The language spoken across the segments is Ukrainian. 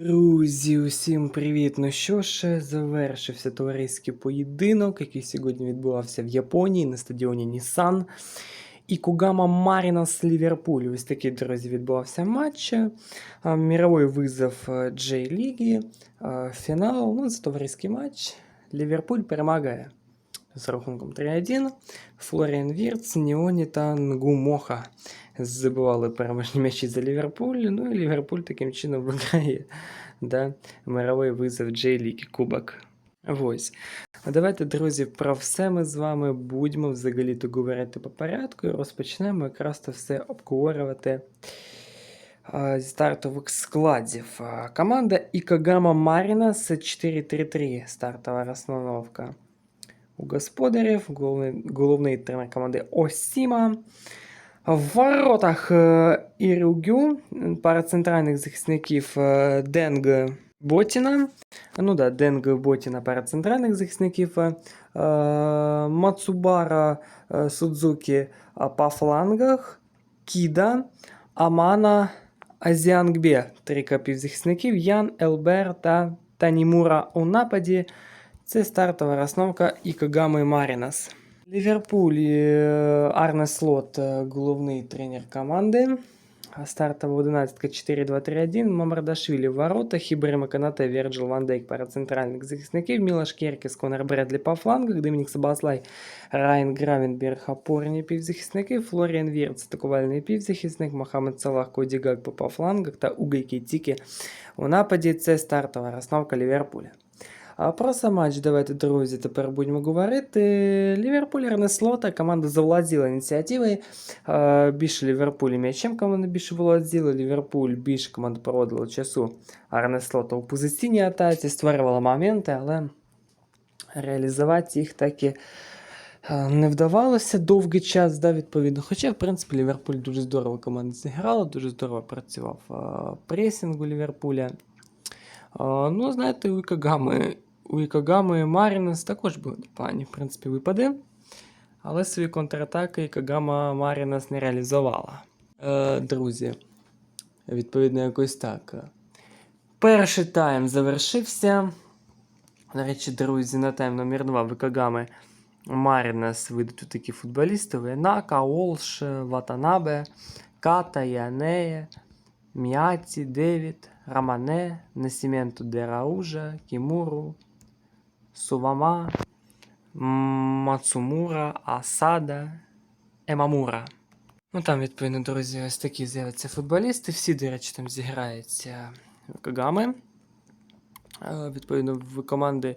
Друзі, усім привіт! Ну що ж, завершився товариський поєдинок, який сьогодні відбувався в Японії на стадіоні Нісан. І Кугама Марінас Ліверпуль. Ось такий, друзі, відбувався матч. А, Міровий визов е, Джей Ліги. Фінал. Ну, це товариський матч. Ліверпуль перемагає з рахунком 3-1. Флоріан Вірц, Ніоні та Нгумоха забивали переможні м'ячі за Ліверпуль. Ну і Ліверпуль таким чином виграє да, мировий визов Джей-Ліги Кубок. Ось. А давайте, друзі, про все ми з вами будемо взагалі-то говорити по порядку і розпочнемо якраз то все обговорювати стартових складів. Команда Ікагама Маріна з 4-3-3 стартова розстановка. У господарів головний, головний тренер команди Осіма. В воротах е, Ірюгю, пара центральних захисників е, Денг Ботіна. Ну да, Денг Ботіна, пара центральних захисників. е, Мацубара Судзукі по флангах. Кіда, Амана, Азіангбе. Три півзахисників. Ян, Елбер та Танімура у нападі. Це стартова розновка Ікагами Марінас. Ліверпуль е, Арне Слот, е, головний тренер команди. Стартова 11 4-2-3-1. Мамардашвілі в воротах, Ібрема Канате, Верджил Ван Дейк пара центральних захисників, Мілаш Керкіс, Конор Бредлі по флангах, Домінік Сабаслай, Райан Гравенберг, опорні півзахисники, Флоріан Вірц, атакувальний півзахисник, Мохамед Салах, Коді Гакпо по флангах та Угай Кітікі у нападі. Це стартова розновка Ліверпуля. А про сам матч давайте, друзі, тепер будемо говорити. Ліверпуль Арнеслота, команда завладіла ініціативою. Більше Ліверпуль м'ячем команда більше володіла. Ліверпуль більше команда проводила часу Арнеслота у позиційній атаці, створювала моменти, але реалізувати їх так і не вдавалося довгий час, да, відповідно. Хоча, в принципі, Ліверпуль дуже здорово команда зіграла, дуже здорово працював пресінг у Ліверпуля. Ну, знаєте, у Ікагами, у Ікагами Марінес також були непогані, в принципі, випади. Але свої контратаки Ікагама Марінес не реалізувала. Е, друзі, відповідно, якось так. Перший тайм завершився. До речі, друзі, на тайм номер 2 в Ікагами Марінес вийдуть такі футболісти: Венака, Олш, Ватанабе, Ката, Янеє, Міаці, Девід, Рамане, Несіменто Дераужа, Кімуру, Сувама, Мацумура, Асада, Емамура. Ну там, відповідно, друзі, ось такі з'являться футболісти. Всі, до речі, там зіграються Кагами. Е, Відповідно, в команди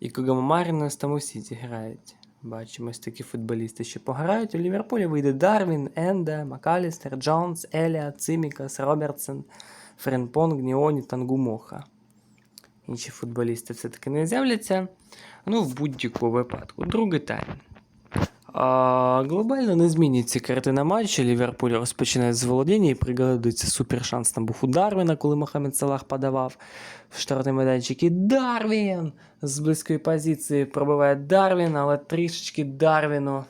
і Кагама Марінес там усі зіграють. Бачимо, ось такі футболісти ще пограють. У Ліверпулі вийде Дарвін, Енде, Макалістер, Джонс, Елія, Цимікас, Робертсон, Френпонг, Ніоні, Тангумоха. Інші футболісти все-таки не з'являться. Ну, в будь-якому випадку. Другий тайм. А, глобально не змінюється картина матчу. Ліверпуль розпочинає з володіння і пригадується супер шанс там був у Дарвіна, коли Мохамед Салах подавав в штрафний майданчик. І Дарвін з близької позиції пробиває Дарвін, але трішечки Дарвіну.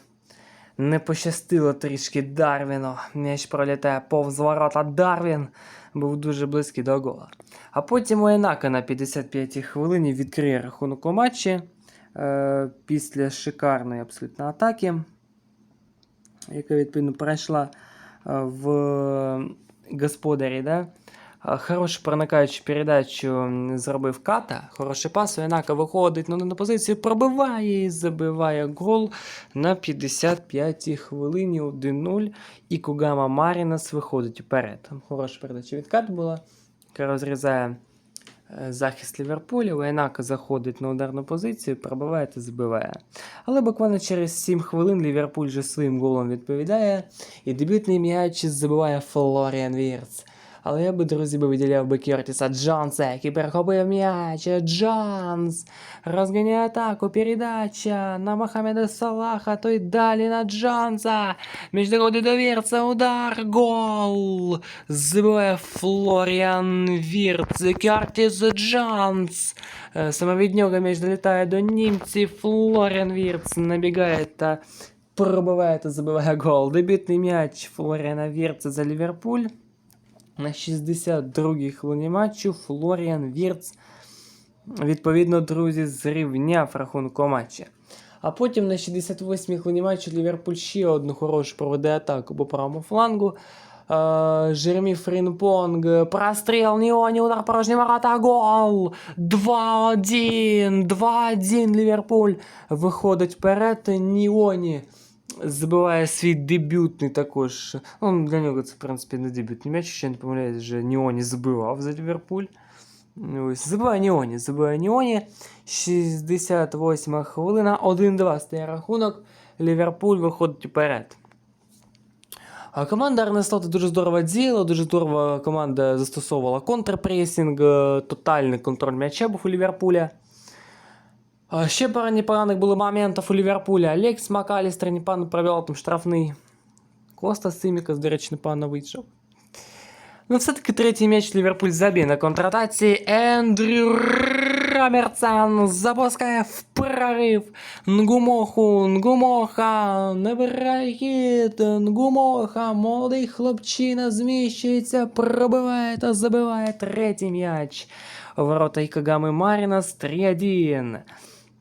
Не пощастило трішки Дарвіну. М'яч пролітає повз ворота. Дарвін був дуже близький до гола. А потім Оєнака на 55-й хвилині відкриє рахунок у матчі е, після шикарної абсолютно атаки, яка відповідно пройшла е, в господарі. Да? Хорошу проникаючу передачу зробив Ката. Хороший пас. Уенака виходить на, на позицію, пробиває і забиває гол на 55-й хвилині 1-0. І Кугама Марінас виходить вперед. Там хороша передача від Кат була, яка розрізає е, захист Ліверпуля. Уенака заходить на ударну позицію, пробиває та забиває. Але буквально через 7 хвилин Ліверпуль вже своїм голом відповідає. І дебютний м'яч забиває Флоріан Вірц. Але я би, друзі, би виділяв би Кертіса Джонса, який перехопив м'яч. Джонс розганяє атаку, передача на Мохамеда Салаха, той далі на Джонса. Між доходить до Вірца, удар, гол. Забиває Флоріан Вірц, Кертіс Джонс. Е, Саме від нього м'яч долітає до німців. Флоріан Вірц набігає та пробиває та забиває гол. Дебютний м'яч Флоріана Вірца за Ліверпуль. На 62-й хвилині матчу Флоріан Вірц, відповідно, друзі, зрівняв рахунку матча. А потім на 68-й хвилині матчу Ліверпуль ще одну хорошу проведе атаку по правому флангу. Жеремі Фрінпонг, простріл, Ніоні, удар порожні ворота, гол! 2-1, 2-1 Ліверпуль виходить вперед, Ніоні забиває свій дебютний також. Ну, для нього це, в принципі, не дебютний м'яч, ще не помиляюсь, вже Ніоні забивав за Ліверпуль. Ось, забиває Ніоні, забиває Ніоні. 68 хвилина, 1-2 стає рахунок. Ліверпуль виходить вперед. А команда Арнеслота дуже здорово діяла, дуже здорово команда застосовувала контрпресінг, е, тотальний контроль м'яча був у Ліверпуля. А Ще пара непоганих було моментів у Ліверпуля. Алекс Макалістер непогано провел там штрафний. Коста Симікас, до речі, непогано вийшов. Ну, все-таки третій м'яч Ліверпуль заб'є на контратації. Ендрю Рамерцан запускає в прорив. Нгумоху, Нгумоха, набирає хід. Нгумоха, молодий хлопчина зміщується, пробиває та забиває третій м'яч. Ворота Ікагами Марінас 3-1.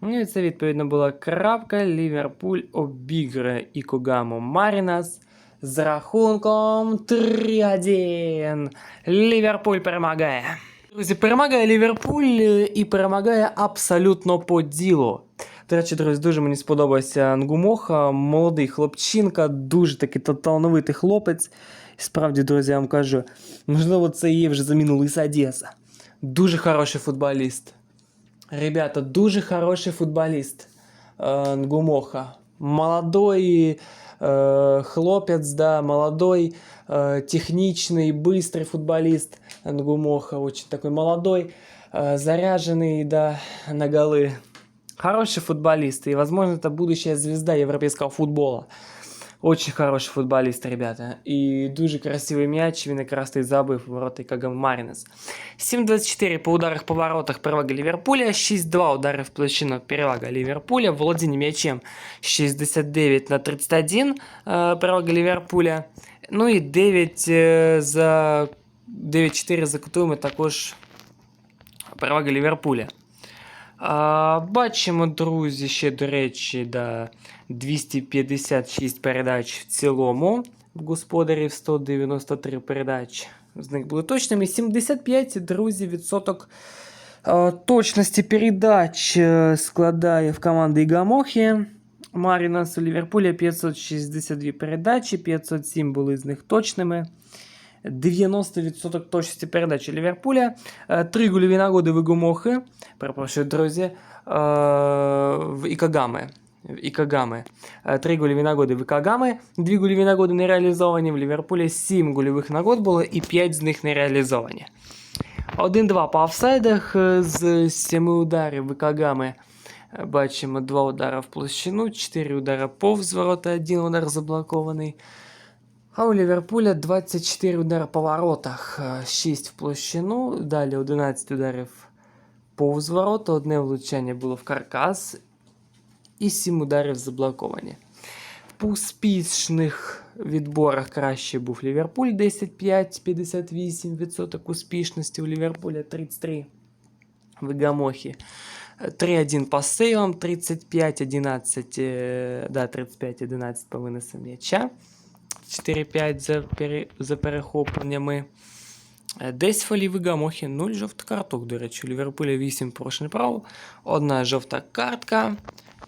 Ну і це відповідно була крапка. Ліверпуль обіграє Ікогаму Марінас з рахунком 3-1. Ліверпуль перемагає. Друзі, перемагає Ліверпуль е, і перемагає абсолютно по ділу. До речі, друзі, дуже мені сподобався Нгумоха, молодий хлопчинка, дуже такий та- талановитий хлопець. І справді, друзі, я вам кажу, можливо, це є вже заміну Лиса Одеса. Дуже хороший футболіст. Ребята, дуже хороший футболіст. Е, Нгумоха. Молодой э, хлопец, да, молодой, э, техничный, быстрый футболист Нгумоха, очень такой молодой, э, заряженный, да, на голы. Хороший футболист, и, возможно, это будущая звезда европейского футбола. Очень хороший футболіст, ребята. І дуже красивий м'яч, він якраз і забив у ворота Кагам Марінес. 7-24 по ударах по воротах перевага Ліверпуля, 6-2 удари в площину перевага Ліверпуля, володіння м'ячем 69 на 31 е, перевага Ліверпуля. Ну і 9 е, за 9-4 за кутуємо також перевага Ліверпуля. А, бачимо, друзі, ще, до речі, да, 256 передач в цілому. В господарів 193 передач. З них були точними. 75, друзі, відсоток точності передач е, складає в команди Гамохи. Марінас у Ліверпуля 562 передачі, 507 були з них точними. 90% точності передачі Ліверпуля. Е, Три гольові нагоди в Гомохи. Перепрошую, друзі. е, В Ікагами. В Ікагами. Е, Три гольові нагоди в Ікагами. Дві гольові нагоди не реалізовані. В Ліверпулі сім гольових нагод було і 5 з них не реалізовані. 1-2 по офсайдах е, з 7 ударів в Ікагами. Е, Бачимо 2 удари в площину, 4 удари повз ворота, 1 удар заблокований. А у Ліверпуля 24 удари по воротах, е, 6 в площину, далі 11 ударів повз ворота, одне влучання було в каркас і 7 ударів заблоковані. В успішних відборах краще був Ліверпуль 10-5, 58% успішності у Ліверпуля 33 в Гамохі. 3-1 по сейвам, 35-11, е, да, 35-11 по винесам м'яча. 4-5 за, пере, за перехопленнями. Е, Десь фолів і Гамохі 0 жовтих карток, до речі, у Ліверпуля 8 порушень прав, одна жовта картка.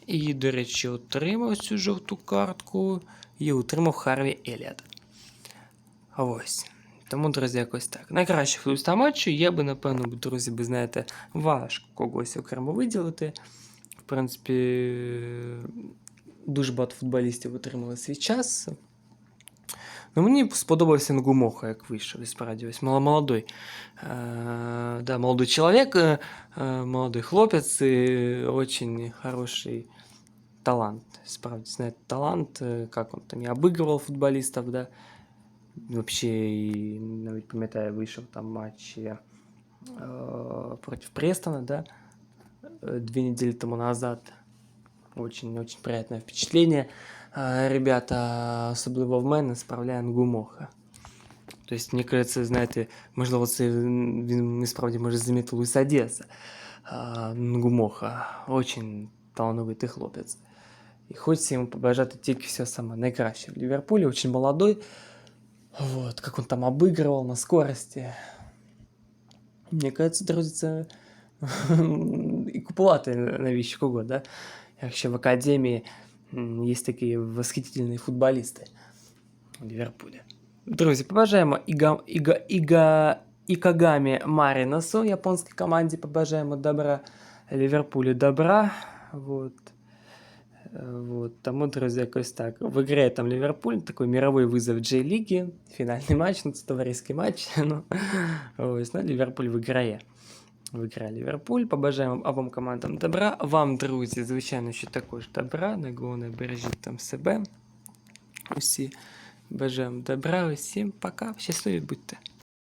І, до речі, отримав цю жовту картку і отримав Харві Еліот. Ось. Тому, друзі, якось так. Найкращий футболіста матчу я би, напевно, друзі, би, знаєте, важко когось окремо виділити. В принципі, дуже багато футболістів отримали свій час. Ну, мені сподобався Нгумоха, як вийшов, і справді, ось мало- молодой. Е, да, молодой чоловік, е, е, молодой хлопець, і очень хороший талант. Справді, знаєте, талант, е, як він там і обыгрывал футболістів, да. Вообще, і навіть пам'ятаю, вийшов там матч е, проти Престона, да, е, дві недели тому назад. Очень-очень приятное впечатление. Е, Ребята, особливо в мене, справляє Нгумоха. Тобто, мені кажеться, знаєте, можливо, це м, він насправді може замітив Луїс Одеса. А, Нгумоха. Очень талановитий хлопець. І хочеться йому побажати тільки все саме найкраще в Ліверпулі, очень молодой. Вот, как он там обыгрывал на скорости. Мені кажеться, друзі, це і купувати навіщо кого, да? Якщо в академії м, є такі восхитительні футболісти у Ліверпулі. Друзі, побажаємо Іга, Іга, Іга, Ікагамі Маріносу, японській команді, побажаємо добра Ліверпулю добра. Вот. Е, Вот. Тому, друзі, якось так. Виграє там Ліверпуль, такий мировий визов Джей-ліги, фінальний матч, ну це товариський матч. Ну, ось, ну, Ліверпуль виграє. Виграє Ліверпуль. Побажаємо обом командам добра. Вам, друзі, звичайно, що також добра. Не головне, бережіть там себе. Усі бажаємо добра, усім пока. Щасливі будьте.